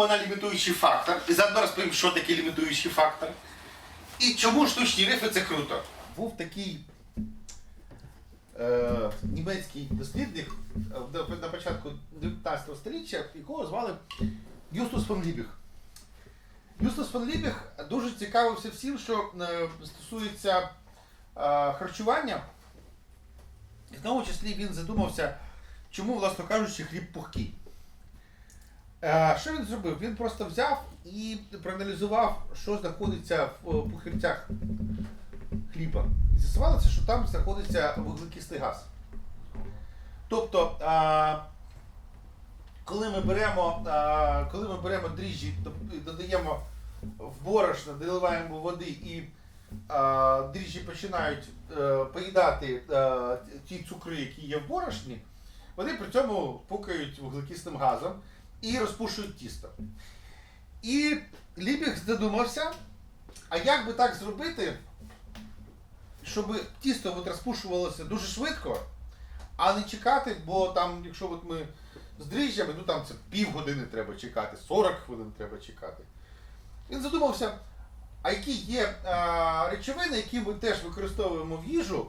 чому вона лімітуючий фактор, і заодно розповім, що таке лімітуючий фактор, і чому штучні рифи це круто. Був такий е, німецький дослідник е, на- початку 19 століття, якого звали Юстус фон Лібіг. Юстус фон Лібіг дуже цікавився всім, що е, стосується е, харчування. І в тому числі він задумався, чому, власно кажучи, хліб пухкий. Е, Що він зробив? Він просто взяв і проаналізував, що знаходиться в е, пухирцях хліба. І з'ясувалося, що там знаходиться вуглекислий газ. Тобто, коли ми беремо, коли ми беремо дріжджі, додаємо в борошно, доливаємо води і дріжджі починають е, поїдати е, ті цукри, які є в борошні, вони при цьому пукають вуглекислим газом і розпушують тісто. І Лібіг задумався, а як би так зробити, щоб тісто от розпушувалося дуже швидко, а не чекати, бо там, якщо от ми з дріжджами, ну там це півгодини треба чекати, 40 хвилин треба чекати. Він задумався, а які є а, речовини, які ми теж використовуємо в їжу,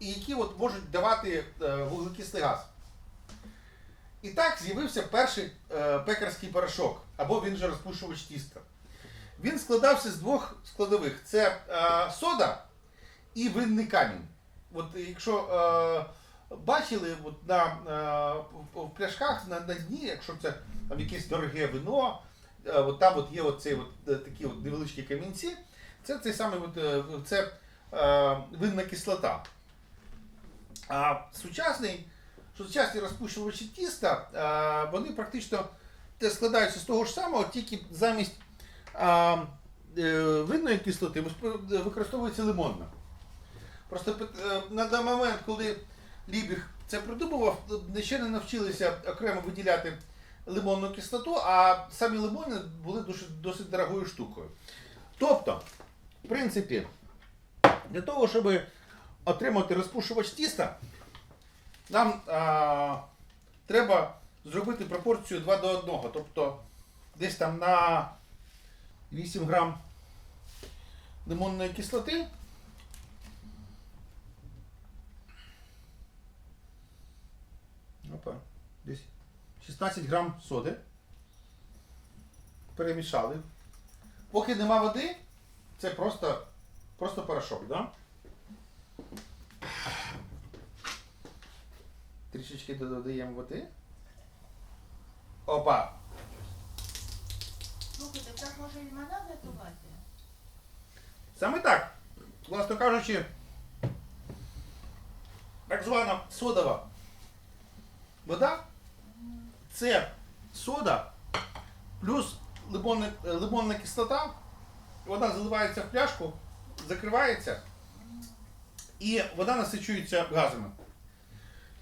і які от можуть давати е, вуглекислий газ. І так з'явився перший е, пекарський порошок, або він же розпушувач тіста. Він складався з двох складових: це е, сода і винний камінь. От якщо е, бачили от на, е, в- пляшках на, на дні, якщо це там якесь дороге вино, е, от там от є оці от, е, такі от невеличкі камінці, це цей самий от, е, це е, винна кислота. А сучасний, сучасні розпушувачі тіста, вони практично складаються з того ж самого, тільки замість е, винної кислоти використовується лимонна. Просто е, на даний момент, коли Лібіг це придумував, ще не навчилися окремо виділяти лимонну кислоту, а самі лимони були дуже, досить дорогою штукою. Тобто, в принципі, для того, щоб отримати розпушувач тіста, нам а, треба зробити пропорцію 2 до 1. Тобто десь там на 8 грам лимонної кислоти. Опа, десь 16 грам соди. Перемішали. Поки нема води, це просто, просто порошок, да? Трішечки додаємо води. Опа! Слухайте, так може лимонад готувати? Саме так, власно кажучи, так звана содова вода це сода плюс лимонна, лимонна кислота. Вона заливається в пляшку, закривається і вода насичується газами.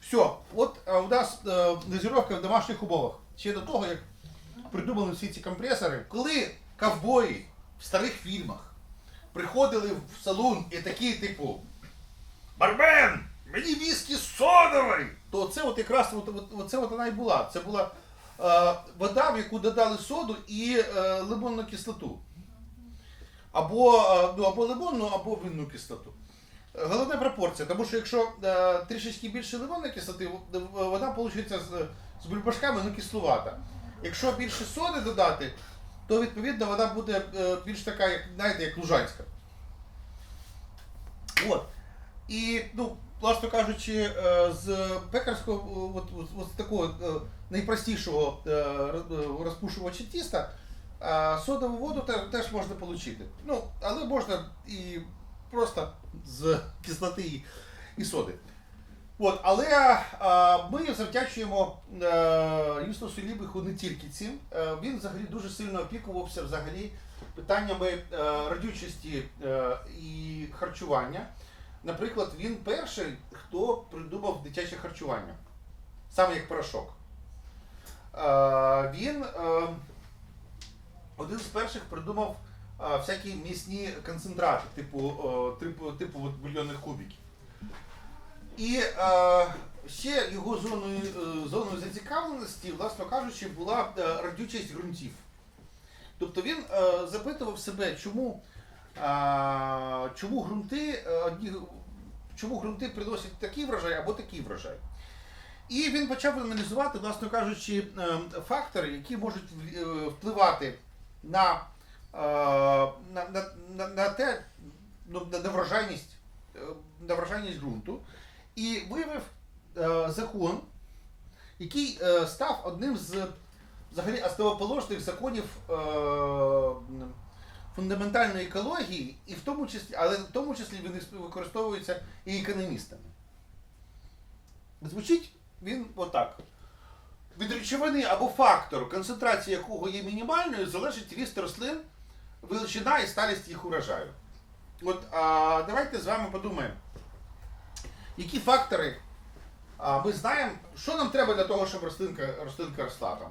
Все, от е, у нас е, дозировка в домашніх умовах. Ще до того, як придумали всі ці компресори, коли ковбої в старих фільмах приходили в салон і такі, типу, Бармен, мені віскі содовий! То це от якраз от, от, от от вона і була. Це була е, вода, в яку додали соду і е, лимонну кислоту. Або, е, ну, або лимонну, або винну кислоту. Е, Головна пропорція, тому що якщо е, трішечки більше лимонної кислоти, вода виходить з, з бульбашками ну, кислувата. Якщо більше соди додати, то відповідно вона буде е, більш така, як, знаєте, як лужанська. От. І, ну, власно кажучи, е, з пекарського, от, от, от такого е, найпростішого е, е, розпушувача тіста, е, содову воду теж можна отримати. Ну, але можна і просто з кислоти і, соди. От, але е, ми завдячуємо е, Юстусу Лібиху не тільки цим. Е, він взагалі дуже сильно опікувався взагалі питаннями е, радючості е, і харчування. Наприклад, він перший, хто придумав дитяче харчування, саме як порошок. Е, він е, один з перших придумав а, всякі м'ясні концентрати, типу, типу, типу от бульйонних кубиків. І е, ще його зоною, е, зоною зацікавленості, власно кажучи, була е, родючість ґрунтів. Тобто він запитував себе, чому, чому ґрунти чому ґрунти приносять такий врожай або такий врожай. І він почав аналізувати, власно кажучи, е, фактори, які можуть впливати на, на, на, на, на те, ну, на, врожайність, е, на врожайність ґрунту, і виявив е, закон, який е, став одним з взагалі основоположних законів е, фундаментальної екології, і в тому числі, але в тому числі він використовується і економістами. Звучить він отак. Від речовини або фактору, концентрація якого є мінімальною, залежить ріст рослин, величина і сталість їх урожаю. От а, давайте з вами подумаємо, які фактори а, ми знаємо, що нам треба для того, щоб рослинка, рослинка росла там.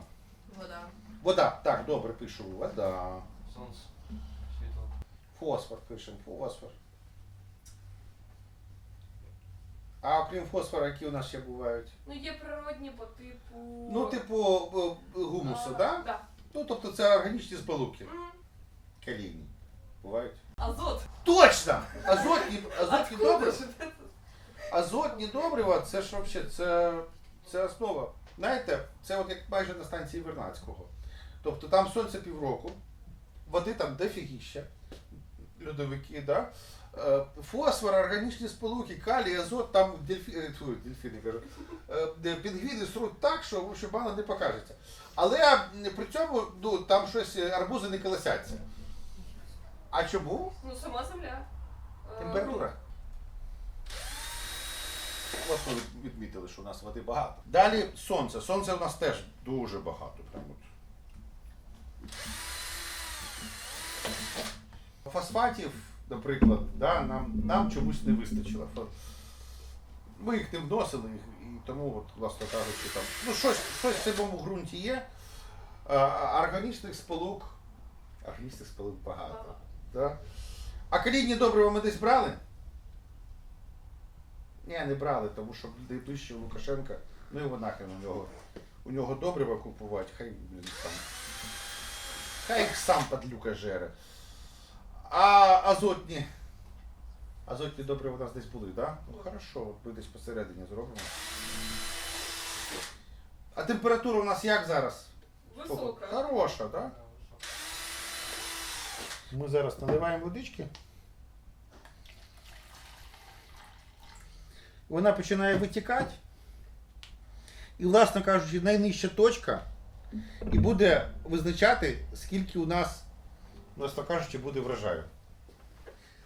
Вода. Вода, так, добре пишу. Вода. Сонце. Світло. Фосфор пишемо, фосфор. А окрім фосфора, які у нас ще бувають? Ну є природні по типу. Ну, типу е, гумусу, так? Да? Да. Ну, тобто це органічні сполуки. М, Калійні. Бувають. Азот. Точно! Азотні, азотні Откуда добрива. ж це? Азотні добрива це ж вообще, це, це основа. Знаєте, це от як майже на станції Вернадського. Тобто там сонце півроку, води там дофігіща, льодовики, да? Е, Фосфор, органічні сполуки, калій, азот, там е, дельфіни кажу. е, Пінгвіни сруть так, що, що мало не покажеться. Але при цьому ну, там щось арбузи не колосяться. А чому? Ну, сама земля. Е, Температура. От ми відмітили, що у нас води багато. Далі сонце. Сонце у нас теж дуже багато. Прям от. Фосфатів, наприклад, да, нам, нам чомусь не вистачило. Ми їх не вносили, і тому, от, власне кажучи, там, ну, щось, щось в цьому ґрунті є. А, а органічних сполук. Органічних сполук багато. Да? А калійні добрива ми десь брали? Ні, не брали, тому що найближче Лукашенка, ну його нахрен у нього. У нього добрива купувати, хай блін, сам. Хай їх сам падлюка жере. А азотні. Азотні добрива у нас десь були, так? Да? Ну хорошо, ми десь посередині зробимо. А температура у нас як зараз? Висока. Хороша, так? Да? Ми зараз наливаємо водички. Вона починає витікати. І, власне кажучи, найнижча точка і буде визначати, скільки у нас, власне кажучи, буде врожаю.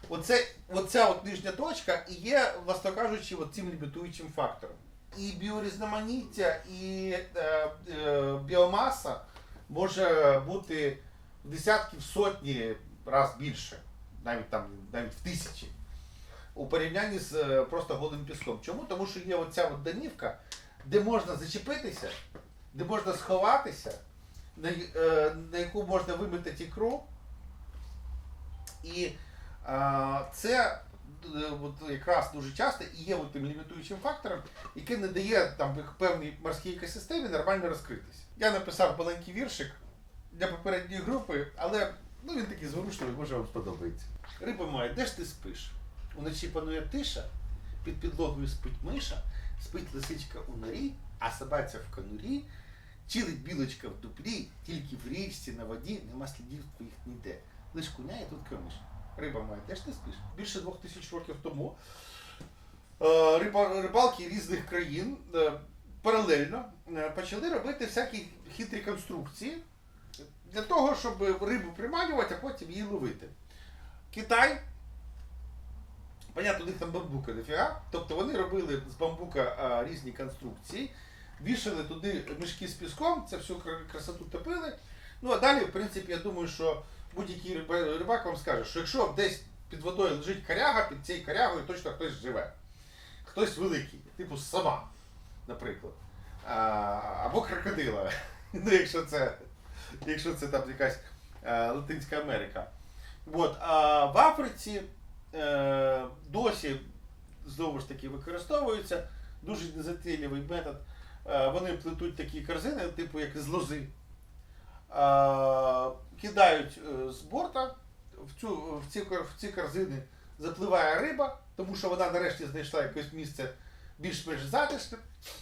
Оце, оця от нижня точка і є, власне кажучи, цим лімітуючим фактором. І біорізноманіття, і е, е, біомаса може бути в десятки, сотні раз більше, навіть там, навіть в тисячі, у порівнянні з е, просто голим піском. Чому? Тому що є оця от домівка, де можна зачепитися, де можна сховатися, на, е, на яку можна вимити ікру. І е, це от якраз дуже часто і є от тим лімітуючим фактором, який не дає там певній морській екосистемі нормально розкритися. Я написав маленький віршик для попередньої групи, але ну, він такий зворушливий, може вам сподобається. Риба моя, де ж ти спиш? Уночі панує тиша, під підлогою спить миша, спить лисичка у норі, а собаця в конурі, чилить білочка в дуплі, тільки в річці на воді нема слідів твоїх ніде. Лиш куня і тут кормиш. Риба моя, де ж ти спиш? Більше двох тисяч років тому е, риба, рибалки різних країн е, паралельно е, почали робити всякі хитрі конструкції для того, щоб рибу приманювати, а потім її ловити. Китай, понятно, у них там бамбука дофіга, тобто вони робили з бамбука а, різні конструкції, вішали туди мішки з піском, це всю красоту топили. Ну а далі, в принципі, я думаю, що будь-який рибак вам скаже, що якщо десь під водою лежить коряга, під цією корягою точно хтось живе. Хтось великий, типу сама, наприклад. А, або крокодила. Ну, якщо це, якщо це там якась е, Латинська Америка. От, а в Африці е, досі знову ж таки використовується дуже незатейливий метод. Е, вони плетуть такі корзини, типу як з лози, е, кидають з борта, в, цю, в, ці, в ці корзини запливає риба, тому що вона нарешті знайшла якесь місце більш-менш затишне.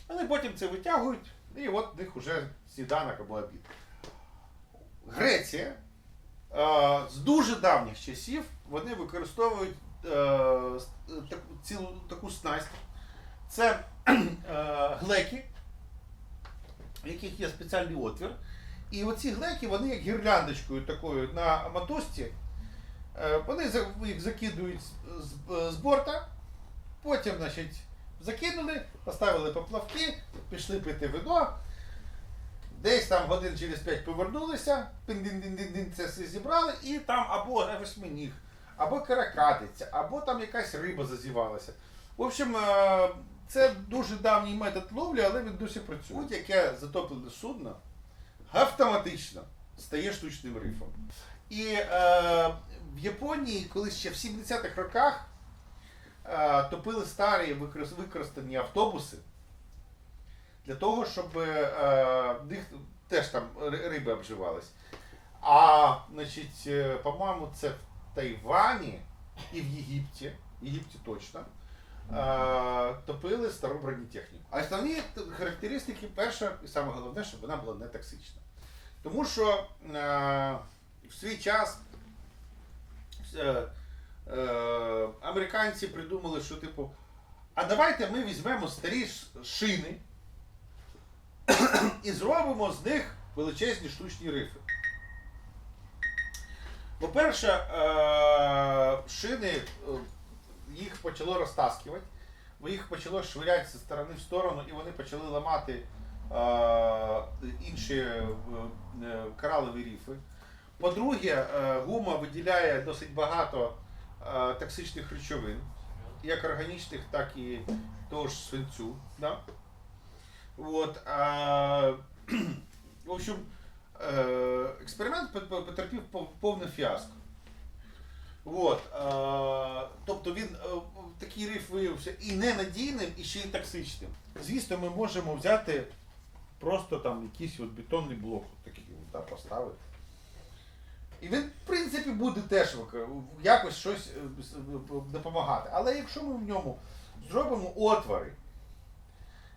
Вони потім це витягують, і от в них вже сніданок або обід. Греція е, з дуже давніх часів вони використовують е, цілу таку снасть. Це е, глеки, в яких є спеціальний отвір. І оці глеки, вони як гірляндочкою такою на мотузці, е, вони їх закидують з борта, потім, значить, закинули, поставили поплавки, пішли пити вино. Десь там годин через 5 повернулися, пин-дин-дин-дин-дин, це все зібрали, і там або восьминіг, або каракатиця, або там якась риба зазівалася. В общем, е, це дуже давній метод ловлі, але він досі працює. Будь-яке затоплене судно автоматично стає штучним рифом. І е, в Японії, коли ще в 70-х роках е, топили старі використ- використані автобуси для того, щоб е, в них теж там риби обживались. А, значить, е, по-моєму, це в Тайвані і в Єгипті, в Єгипті точно, е, топили стару бронетехніку. А основні характеристики, перше, і саме головне, щоб вона була не токсична. Тому що е, в свій час е, е, американці придумали, що типу, а давайте ми візьмемо старі шини і зробимо з них величезні штучні рифи. По-перше, е, шини е, їх почало розтаскувати, їх почало швиряти зі сторони в сторону, і вони почали ламати е, інші коралові ріфи. По-друге, гума виділяє досить багато токсичних речовин, як органічних, так і того ж свинцю. Да? От, а, в общем, експеримент пот- потерпів пов- повне фіаско. От, е, тобто він е, такий риф виявився і ненадійним, і ще й токсичним. Звісно, ми можемо взяти просто там якийсь от бетонний блок такий да, поставити. І він, в принципі, буде теж якось щось е, допомагати. Але якщо ми в ньому зробимо отвори,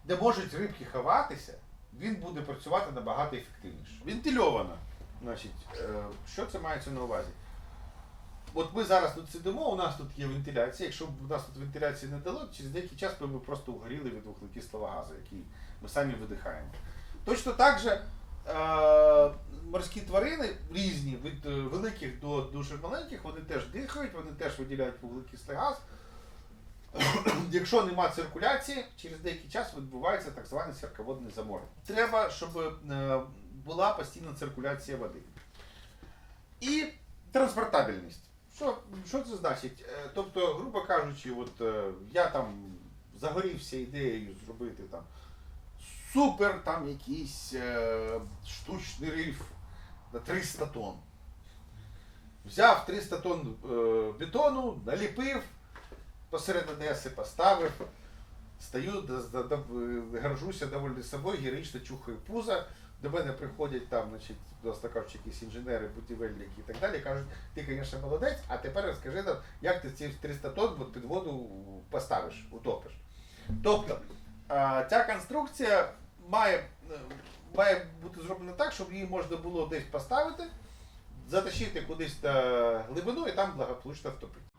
де можуть рибки ховатися, він буде працювати набагато ефективніше. Вентильовано. Значить, е, що це мається на увазі? От ми зараз тут сидимо, у нас тут є вентиляція. Якщо б у нас тут вентиляції не дало, через деякий час ми б просто угоріли від вуглекислого газу, який ми самі видихаємо. Точно так же е, морські тварини різні, від е, великих до дуже маленьких, вони теж дихають, вони теж виділяють вуглекислий газ. Якщо нема циркуляції, через деякий час відбувається так зване сірководне заморення. Треба, щоб е, була постійна циркуляція води. І транспортабельність. Що, що це значить? Е, Тобто, грубо кажучи, от е, я там загорівся ідеєю зробити там супер там якийсь е, штучний риф на 300 тонн. Взяв 300 тонн е, бетону, наліпив, посеред Одеси поставив, стою, горжуся доволі собою, героїчно чухаю пузо. До мене приходять там, значить, у нас якісь інженери, будівельники і так далі, кажуть, ти, звісно, молодець, а тепер розкажи нам, як ти ці 300 тонн під воду поставиш, утопиш. Тобто, ця конструкція має, має бути зроблена так, щоб її можна було десь поставити, затащити кудись на глибину і там благополучно втопити.